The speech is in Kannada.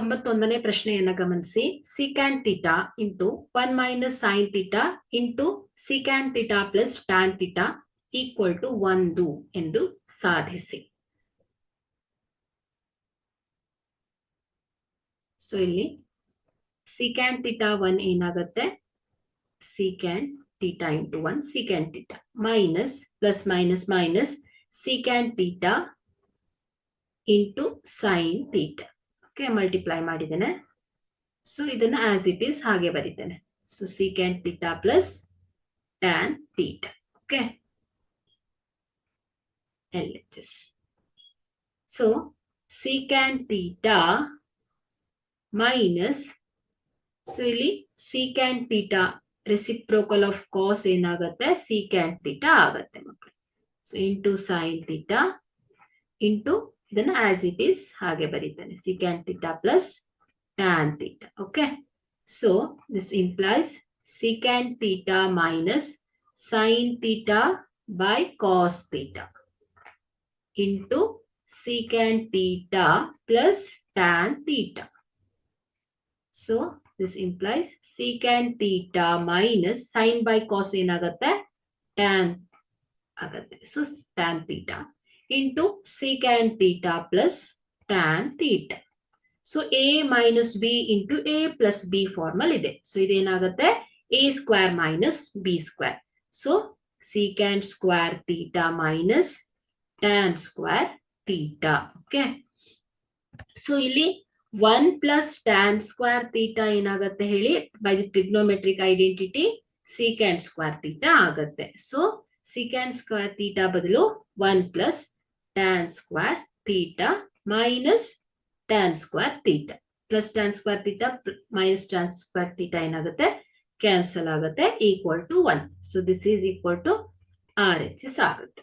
ತೊಂಬತ್ತೊಂದನೇ ಪ್ರಶ್ನೆಯನ್ನ ಗಮನಿಸಿ. Secant theta into one minus sine theta into secant theta plus tan theta equal to ಒಂದು ಎಂದು ಸಾಧಿಸಿ. ಸೊ ಇಲ್ಲಿ ಸಿಕ್ಯಾನ್ ತೀಟಾ ಒನ್ ಏನಾಗುತ್ತೆ? Secant theta into one secant theta minus plus minus minus secant theta into sine theta okay multiply ಮಾಡಿದ್ದೇನೆ. ಸೊ ಇದನ್ನ ಆಸ್ ಇಟ್ ಈಸ್ ಹಾಗೆ ಬರೀತೇನೆ. So secant theta plus tan theta okay L H S so secant theta minus so ಇಲ್ಲಿ secant theta reciprocal of cos ಏನಾಗುತ್ತೆ? ಸಿಕ್ಯಾನ್ ತೀಟಾ ಆಗತ್ತೆ ಮಕ್ಕಳು so into sine theta into ಇದನ್ನ ಆಸ್ ಇಟ್ ಈಸ್ ಹಾಗೆ ಬರೀತಾನೆ. Secant theta plus tan theta okay so this implies secant theta minus sine theta by cos theta into secant theta plus tan theta so this implies secant theta minus sine by cos ಏನಾಗುತ್ತೆ? ಟ್ಯಾನ್ ಆಗತ್ತೆ. So tan theta into secant theta plus tan theta so A minus B into A plus B formula ಇದೆ so ಇದೇನಾಗುತ್ತೆ A square minus B square so secant square theta minus tan square theta okay so ಇಲ್ಲಿ one plus tan square theta ಏನಾಗುತ್ತೆ ಹೇಳಿ? By the trigonometric identity secant square theta ಆಗತ್ತೆ. ಸೊ ಸಿಕ್ಯಾನ್ ಸ್ಕ್ವೇರ್ ತೀಟಾ ಬದಲು one plus tan square theta minus tan square theta plus tan square theta minus tan square theta ಏನಾಗುತ್ತೆ? ಕ್ಯಾನ್ಸಲ್ ಆಗುತ್ತೆ equal to one so this is equal to R H S ಆಗುತ್ತೆ.